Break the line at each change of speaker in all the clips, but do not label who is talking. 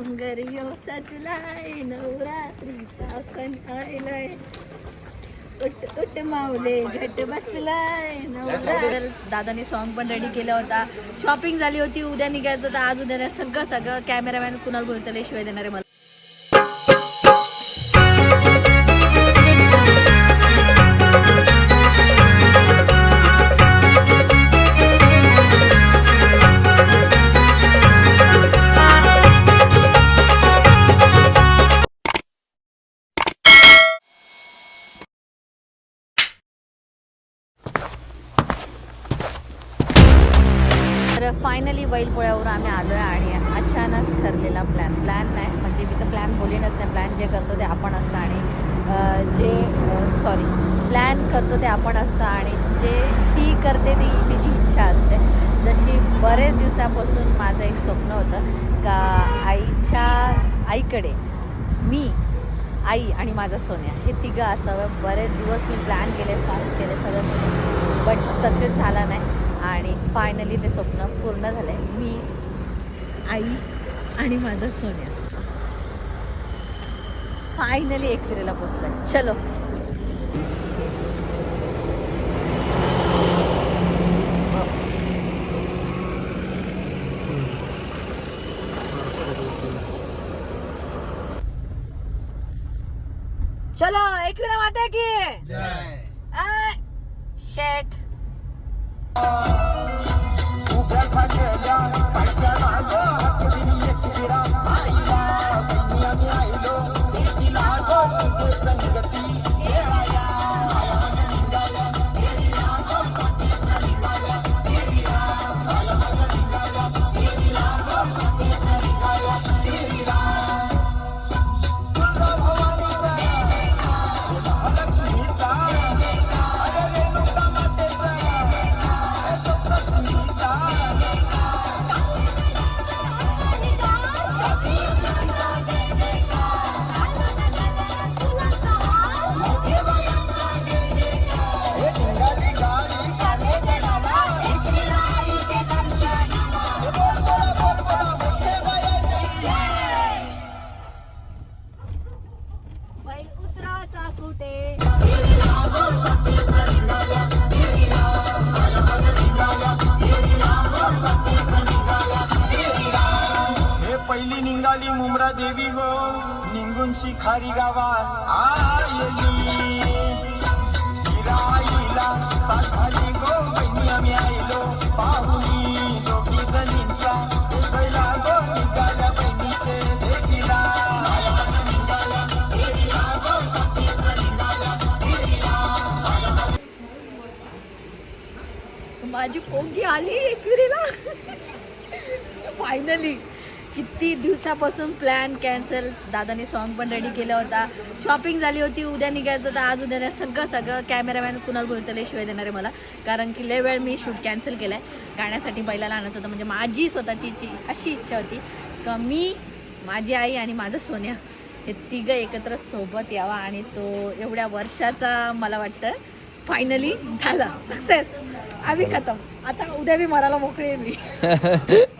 डोंगरियो सजलाय नवरात्रीचा सण आलाय उठ उठ माऊले घट बसलाय नवरात्र दादानी सॉन्ग पण रेडी केला होता. शॉपिंग झाली होती उद्या निघायचं तर आज उद्या नाही. सगळं सगळं कॅमेरामॅन कुणाल बोलतले शिवाय देणारे मला. बैलपोळ्यावर आम्ही आलो आहे आणि अचानक ठरलेला प्लॅन प्लॅन नाही म्हणजे मी तर प्लॅन बोली नाही. प्लॅन जे करतो ते आपण असतं आणि जे सॉरी प्लॅन करतो ते आपण असतं आणि जे ती करते ती तिची इच्छा असते. जशी बरेच दिवसापासून माझं एक स्वप्न होतं का आईच्या आईकडे मी आई आणि माझा सोन्या हे तिघं असावं. बरेच दिवस मी प्लॅन केले सॉन्स केले सगळं. बट सक्सेस झाला नाही आणि फायनली ते स्वप्न पूर्ण झाले. मी आई आणि माझा सोन्या. फायनली एकविरेला पोचलोय. चलो. चलो एकविरा माता की. शेट.
निघून गावा आयली आयलो पाहुणी दोघी जणींचा उचलला गो निघाल्या बहिणीचे.
माझी पोंगी आली एकविरीला फायनली किती दिवसापासून प्लॅन कॅन्सल दादाने सॉन्ग पण रेडी केला होता. शॉपिंग झाली होती उद्या निघायचं तर आज उद्या नाही. सगळं सगळं कॅमेरामॅन कुणाल भोईरतले शिवाय देणार आहे मला. कारण की लय वेळ मी शूट कॅन्सल केलं आहे गाण्यासाठी बैलाला आणायचं होतं. म्हणजे माझी स्वतःची इच्छी अशी इच्छा होती. का मी माझी आई आणि माझं सोन्या हे तिघं एकत्र सोबत यावा. आणि तो एवढ्या वर्षाचा मला वाटतं फायनली झाला. सक्सेस आम्ही खतम. आता उद्या मी मराला मोकळी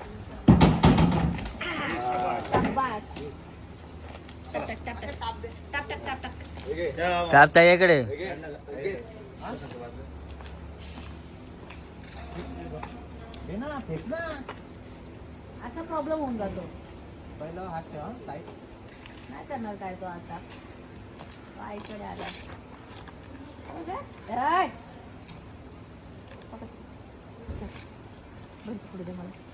कापता इकडे.
असा प्रॉब्लेम होऊन जातो.
पहिला हात ठेवा
नाही करणार काय तो आता? काय आला. पुढे मला.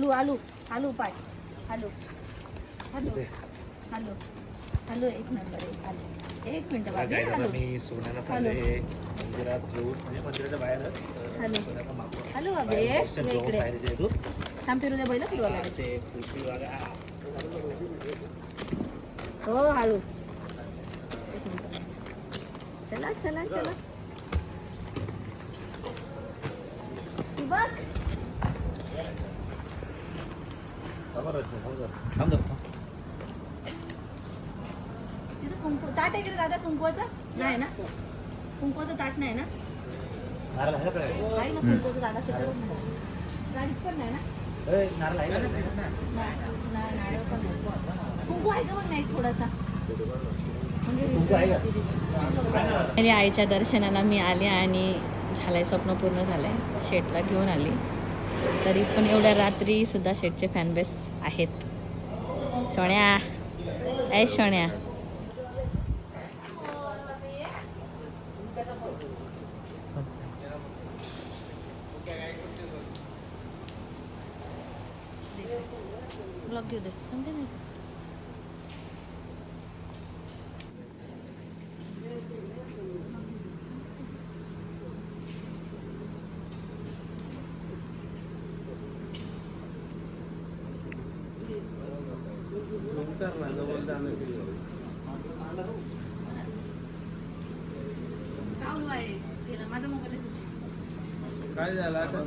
हलू हलू हलू पाय हलू हलू हलू हॅलो एक नंबर एक आले एक मिनिट हॅलो
मी सोन्याला
हॅलो.
मंदिरात म्हणजे मंदिराच्या बाहेरच अं,
हॅलो.
सोन्याचा मागो.
हॅलो बाबी
बाहेर दर्शन
इकडे
जे तू.
थांब फिरू दे बैल फिरवा
हा,
लागेल
ते कुल्फी वाला, हा.
हो हळू एक मिनिट. चला चला चला तू बघ
थांबा रश्मी, थांब जरा. थांब जरा, थांब.
तिथं कुंकू ताट आहे का रे दादा कुंकवाचं नाही ना? कुंकवाचं ताट नाही ना?
नारळ आहे का? काय?
आहे ना कुंकवाचं ताट असेल तर बघ ना. गाडीत पण नाही ना?
ए, नारळ आहे का? नाही?
नाही, नाही, नारळ पण नाही. कुंकू आहे का बघ ना एक थोडासा? म्हणजे आईच्या दर्शनाला मी आले आणि झालंय स्वप्न पूर्ण झालंय. शेटला घेऊन आली. तरी पण एवढ्या रात्री सुद्धा शेटचे फॅनबेस आहेत. सोन्या. ऐ सोन्या. ब्लॉग घेऊ दे. सांगते नाही माझा मोबाईल
काय झालं आता?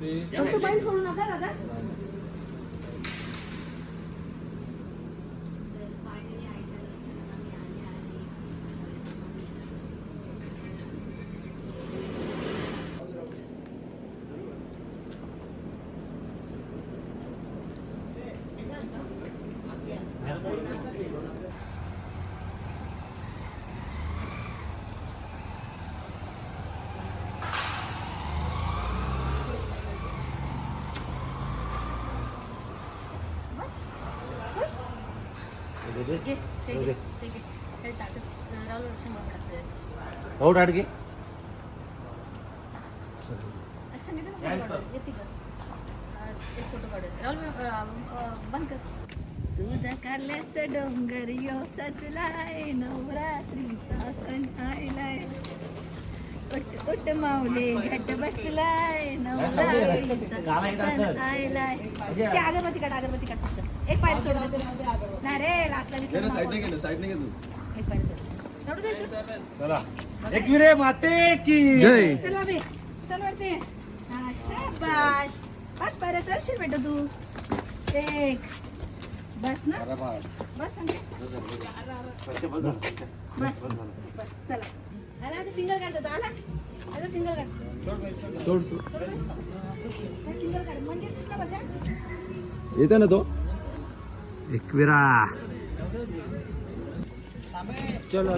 ते
सोडू नका दादा खुश
दे, दे.
घे हे
जाऊ
घे
दे.
हे घे हे ताटं, अं, राहुल शंभर टाकते.
हो डाट घे
अच्छा मी तुला फोटो काढून येते का अं, एक फोटो काढून राहुल मी, अं, अं, बंद कर. तुझ्या कारल्याचं डोंगर यो सजलाय नवरात्रीचा सण आलाय उठ उठ माऊले घट बसलाय नवरात्रीचा सण आलाय ते अगरबत्ती काढ अगरबत्ती काढ एक पायरी सोडून दे. नाही रे
साईडने
नको.
गेलं साईडने गेलं
एक पायरी सोड. सोडू दे तू.
चला. एकविरे माते की.
जय.
चल बाबी चल वरती. हा, शाबाश. बस पायऱ्या चढशील बेटा तू. एक. बस ना. बस बस बस चला. आला आता सिंगल काढतो तो, आला. आता सिंगल काढ
सोड सोड.
सिंगल काढ. म्हणजे तुला बघा
येते ना तो?
एकविरा.
चलो.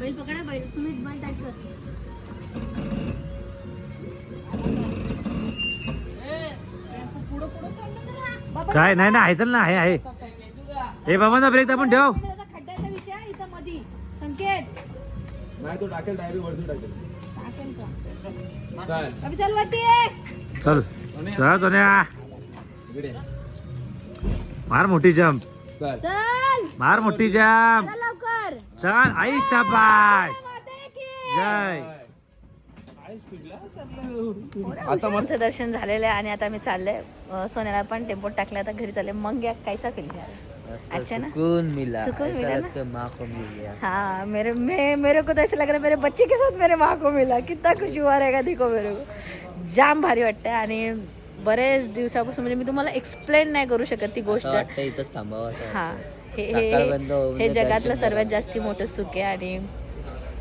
बैल पकडा बैल. सुमित बैल टाईट कर. पुढं पुढं चाललं जरा. बाबा,
काय? नाही ना आहे चल ना आहे आहे. हे बाबा ना ब्रेक आपण ठेव.
त्याचा खड्ड्याचा विषय आहे इथं मधी. संकेत.
नाही तो टाकेल डायरेक्ट वरती टाकेल.
का? चल वरती.
चल. चल सोन्या.
इकडे.
मार मोठी जंप.
चल.
चल.
मार मोठी
चला लवकर.
चल आई शाबाश. जय.
आता आमचं दर्शन झालेलं आहे आणि आता मी चालले अं, सोन्याला पण टेम्पोत टाकले आता घरी चालले. मग या कैसा फील अच्छा ना?
सुकून मिला.
सुकून
ऐसा
मिला ना?
लगता माँ को मिल. गया
हाँ मेरे मैं मेरे को तो ऐसा लग रहा है मेरे बच्चे के साथ मेरे माँ को मिला. कितना खुश हुआ रहेगा देखो मेरे को. जाम भारी वाटतंय आणि बरेच दिवसापासून म्हणजे मी तुम्हाला एक्सप्लेन नाही करू शकत ती गोष्ट. हा. हे जगातलं सर्वात. जास्ती मोठं सुख आहे आणि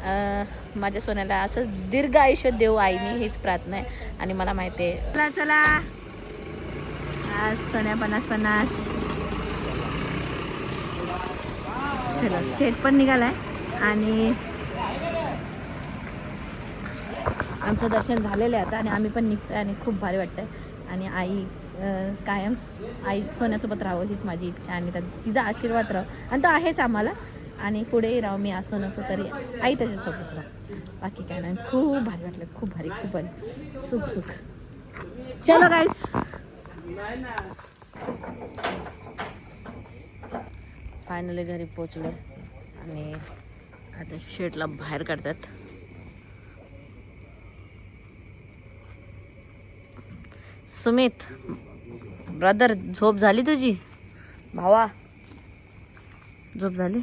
अं, माझ्या सोन्याला असं दीर्घ आयुष्य देऊ आईने हीच प्रार्थना आहे. आणि मला माहिती आहे. चला चला. आज सोन्या पन्नास पन्नास. चला शेट पण निघालाय. आणि आमचं दर्शन झालेलं आहे आता आणि आम्ही पण निघतोय आणि खूप भारी वाटतंय. आणि आई कायम आई सोन्यासोबत राहावं हीच माझी इच्छा आणि त्या तिचा आशीर्वाद राहावं. आणि तो आहेच आम्हाला. आणि पुढेही राहू मी असो नसो तरी आई त्याच्यासोबत राहा बाकी काय नाही. खूप भारी वाटलं. खूप भारी. खूप भारी सुख सुख. चलो गाईस फायनली घरी पोचलो. आणि आता शेटला बाहेर काढतात. सुमित ब्रदर झोप झाली तुझी? भावा झोप झाली?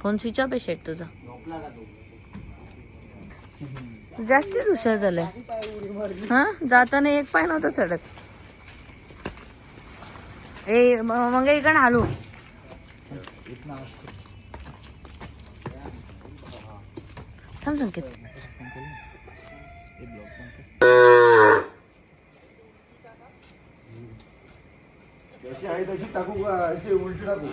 फोन स्विच ऑफ आहे शेट तुझा. जास्तीच हुशार झालाय. हा? जाताना एक पाय नव्हता चढत. ए म- मग इकडे आलो थांब संकेत.
जशी आहे तशी टाकू का? अशी उलटी टाकू?